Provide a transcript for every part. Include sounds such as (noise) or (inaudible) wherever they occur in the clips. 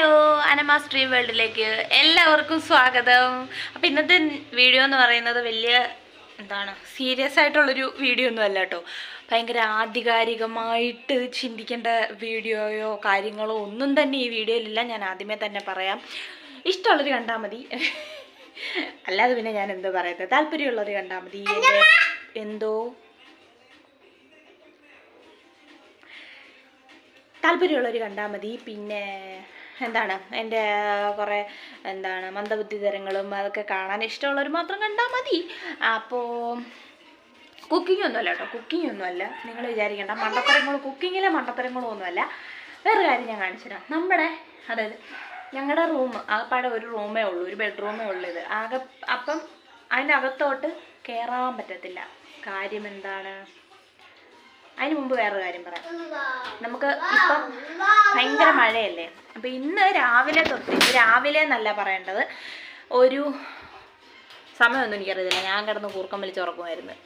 Hello അനമ stream വേൾഡിലേക്ക് എല്ലാവർക്കും സ്വാഗതം. അപ്പം ഇന്നത്തെ വീഡിയോ എന്ന് പറയുന്നത് വലിയ എന്താണ് സീരിയസ് ആയിട്ടുള്ളൊരു വീഡിയോ ഒന്നും അല്ല കേട്ടോ. ഭയങ്കര ആധികാരികമായിട്ട് ചിന്തിക്കേണ്ട വീഡിയോയോ കാര്യങ്ങളോ ഒന്നും തന്നെ ഈ വീഡിയോയിലില്ല. ഞാൻ ആദ്യമേ തന്നെ പറയാം. ഇഷ്ടമുള്ളവർ കണ്ടാൽ മതി. അല്ലാതെ പിന്നെ ഞാൻ എന്തോ പറയുന്നത് താല്പര്യമുള്ളവർ കണ്ടാൽ മതി. എന്തോ? താല്പര്യമുള്ളവർ കണ്ടാൽ മതി. പിന്നെ എന്താണ് എന്റെ കുറേ എന്താണ് മന്ദബുദ്ധി തരങ്ങളും അതൊക്കെ കാണാൻ ഇഷ്ടമുള്ളവർ മാത്രം കണ്ടാൽ മതി. അപ്പോൾ കുക്കിംഗ് ഒന്നുമല്ല കേട്ടോ. കുക്കിംഗ് ഒന്നുമല്ല നിങ്ങൾ വിചാരിക്കേണ്ട. മണ്ടത്തരങ്ങളും കുക്കിങ്ങിലെ മണ്ടത്തരങ്ങളും ഒന്നുമല്ല വേറെ കാര്യം ഞാൻ കാണിച്ചുതരാം നമ്മുടെ അതായത് ഞങ്ങളുടെ റൂം ആകപ്പാടെ ഒരു റൂമേ ഉള്ളൂ ഒരു ബെഡ്റൂമേ ഉള്ളൂ ഇത്. ആകെ അപ്പം അതിന്റെ അതിനകത്തോട്ട് കയറാൻ പറ്റത്തില്ല. കാര്യം എന്താണ്? അതിന് മുമ്പ് വേറൊരു കാര്യം പറയാം. നമുക്ക് ഇപ്പം ഭയങ്കര മഴയല്ലേ? അപ്പോൾ ഇന്ന് രാവിലെ തൊട്ട് രാവിലെ എന്നല്ല പറയേണ്ടത് ഒരു സമയമൊന്നും എനിക്കറിയത്തില്ല. ഞാൻ കിടന്ന് കൂർക്കം വലിച്ചുറക്കുമായിരുന്നു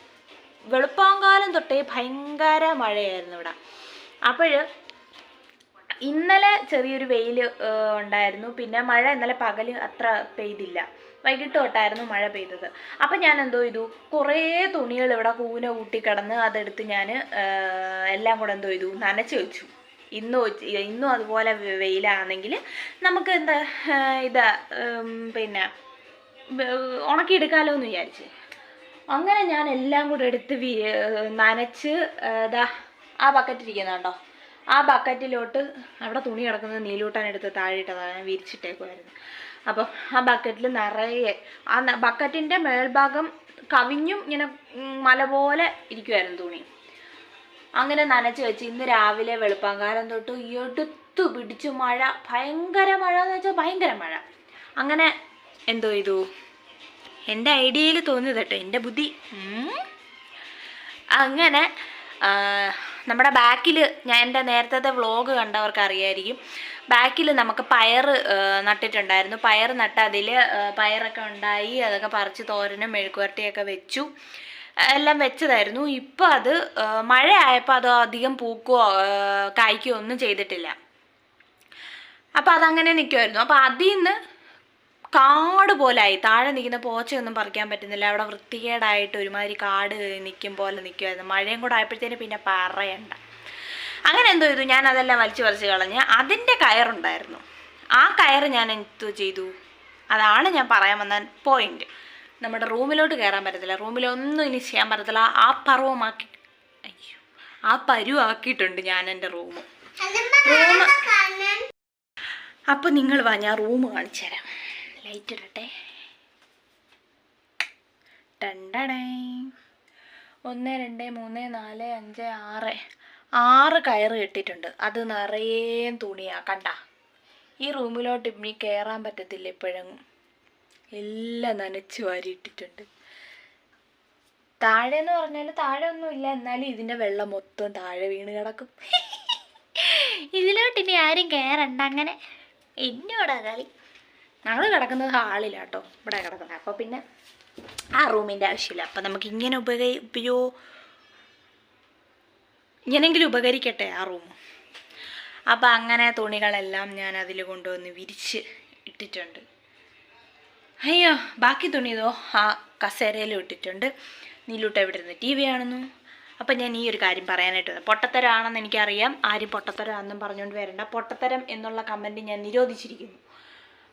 വെളുപ്പാങ്കാലം തൊട്ടേ ഭയങ്കര മഴയായിരുന്നു ഇവിടെ. അപ്പോൾ ഇന്നലെ ചെറിയൊരു വെയിൽ ഉണ്ടായിരുന്നു. പിന്നെ മഴ ഇന്നലെ പകൽ അത്ര പെയ്തില്ല. വൈകിട്ട് തൊട്ടായിരുന്നു മഴ പെയ്തത്. അപ്പം ഞാൻ എന്തോ ചെയ്തു? കുറേ തുണികൾ ഇവിടെ കൂന കൂട്ടി കിടന്ന് അതെടുത്ത് ഞാൻ എല്ലാം കൂടെ എന്തോ ചെയ്തു? നനച്ച് വെച്ചു. ഇന്നും ഇന്നും അതുപോലെ വെയിലാണെങ്കിൽ നമുക്ക് എന്താ ഇതാ പിന്നെ ഉണക്കിയെടുക്കാമല്ലോ എന്ന് വിചാരിച്ച്. അങ്ങനെ ഞാൻ എല്ലാം കൂടെ എടുത്ത് നനച്ച് ഇതാ ആ ബക്കറ്റ് ഇരിക്കുന്നുണ്ടോ ആ ബക്കറ്റിലോട്ട് അവിടെ തുണി കിടക്കുന്നത് നീലൂട്ടാൻ എടുത്ത് താഴെ ഇട്ടതാണ് ഞാൻ വിരിച്ചിട്ടേക്കുമായിരുന്നു അപ്പം ആ ബക്കറ്റിൽ നിറയെ ആ ബക്കറ്റിന്റെ മേൽഭാഗം കവിഞ്ഞും ഇങ്ങനെ മല പോലെ ഇരിക്കുമായിരുന്നു തുണി. അങ്ങനെ നനച്ച് വെച്ച് ഇന്ന് രാവിലെ വെളുപ്പാങ്കാലം തൊട്ട് എടുത്തു പിടിച്ചു മഴ ഭയങ്കര മഴ എന്ന് വെച്ചാൽ ഭയങ്കര മഴ. അങ്ങനെ എന്തോ ചെയ്തു? എന്റെ ഐഡിയയിൽ തോന്നിയത് കേട്ടോ എന്റെ ബുദ്ധി. അങ്ങനെ നമ്മുടെ ബാക്കിൽ ഞാൻ എന്റെ നേരത്തെ വ്ളോഗ് കണ്ടവർക്ക് അറിയായിരിക്കും. ബാക്കിൽ നമുക്ക് പയർ നട്ടിട്ടുണ്ടായിരുന്നു. പയർ നട്ട് അതിൽ പയറൊക്കെ ഉണ്ടായി അതൊക്കെ പറിച്ച് തോരനും മെഴുക്കുവരട്ടിയൊക്കെ വെച്ചു. എല്ലാം വെച്ചതായിരുന്നു. ഇപ്പോൾ അത് മഴ ആയപ്പോൾ അത് അധികം പൂക്കുകയോ കായ്ക്കുകയോ ഒന്നും ചെയ്തിട്ടില്ല. അപ്പോൾ അതങ്ങനെ നിൽക്കുമായിരുന്നു അപ്പോൾ അതിൽ നിന്ന് കാട് പോലായി താഴെ നിൽക്കുന്ന പോച്ചയൊന്നും പറിക്കാൻ പറ്റുന്നില്ല. അവിടെ വൃത്തികേടായിട്ട് ഒരുമാതിരി കാട് നിൽക്കും പോലെ നിൽക്കുമായിരുന്നു മഴയും കൂടെ ആയപ്പോഴത്തേന് പിന്നെ പറയണ്ട. അങ്ങനെ എന്തോ ചെയ്തു. ഞാൻ അതെല്ലാം വലിച്ചു പറിച്ച് കളഞ്ഞ് അതിന്റെ കയറുണ്ടായിരുന്നു. ആ കയറ് ഞാൻ എന്തോ ചെയ്തു. അതാണ് ഞാൻ പറയാൻ വന്ന പോയിന്റ് നമ്മുടെ റൂമിലോട്ട് കയറാൻ പറ്റത്തില്ല. റൂമിലൊന്നും ഇനി ചെയ്യാൻ പറ്റത്തില്ല. ആ പർവമാക്കി അയ്യോ. ആ പരുവാക്കിയിട്ടുണ്ട് ഞാൻ എന്റെ റൂം. റൂം അപ്പോൾ നിങ്ങൾ വാ ഞാൻ റൂം കാണിച്ചു തരാം. ലൈറ്റ് ഇടട്ടെ ടണ്ടടേ ഒന്ന് രണ്ട് മൂന്ന് നാല് അഞ്ച് ആറ്. ആറ് കയറ് കെട്ടിയിട്ടുണ്ട്. അത് നിറയെ തുണിയാ. കണ്ട? ഈ റൂമിലോട്ട് ഇനി കയറാൻ പറ്റത്തില്ല ഇപ്പോഴെങ്ങും. എല്ലാം നനച്ച് വാരിയിട്ടിട്ടുണ്ട്. താഴെ എന്ന് പറഞ്ഞാൽ താഴെ ഒന്നുമില്ല എന്നാലും ഇതിന്റെ വെള്ളം മൊത്തം താഴെ വീണ് കിടക്കും. (laughs) ഇതിലോട്ട് ഇനി ആരും കയറണ്ട അങ്ങനെ. എന്നോടാ കളി. ഞങ്ങൾ കിടക്കുന്നത് ഹാളിലാട്ടോ ഇവിടെ കിടക്കുന്നത്. അപ്പോൾ പിന്നെ ആ റൂമിന്റെ ആവശ്യമില്ല. അപ്പം നമുക്ക് ഇങ്ങനെ ഉപകരി ഉപയോ ഇങ്ങനെങ്കിലും ഉപകരിക്കട്ടെ ആ റൂം. അപ്പം അങ്ങനെ തുണികളെല്ലാം ഞാൻ അതിൽ കൊണ്ടുവന്ന് വിരിച്ച് ഇട്ടിട്ടുണ്ട്. അയ്യോ ബാക്കി തുണി ഇതോ? ആ കസേരയിലും ഇട്ടിട്ടുണ്ട്. നീലൂട്ട് എവിടെ ഇരുന്ന് ടി വി ആണെന്നു അപ്പം ഞാൻ ഈ ഒരു കാര്യം പറയാനായിട്ട് വന്നത് പൊട്ടത്തരമാണെന്ന് എനിക്കറിയാം. ആരും പൊട്ടത്തരമാണെന്നും പറഞ്ഞുകൊണ്ട് വരണ്ട. പൊട്ടത്തരം എന്നുള്ള കമന്റ് ഞാൻ നിരോധിച്ചിരിക്കുന്നു.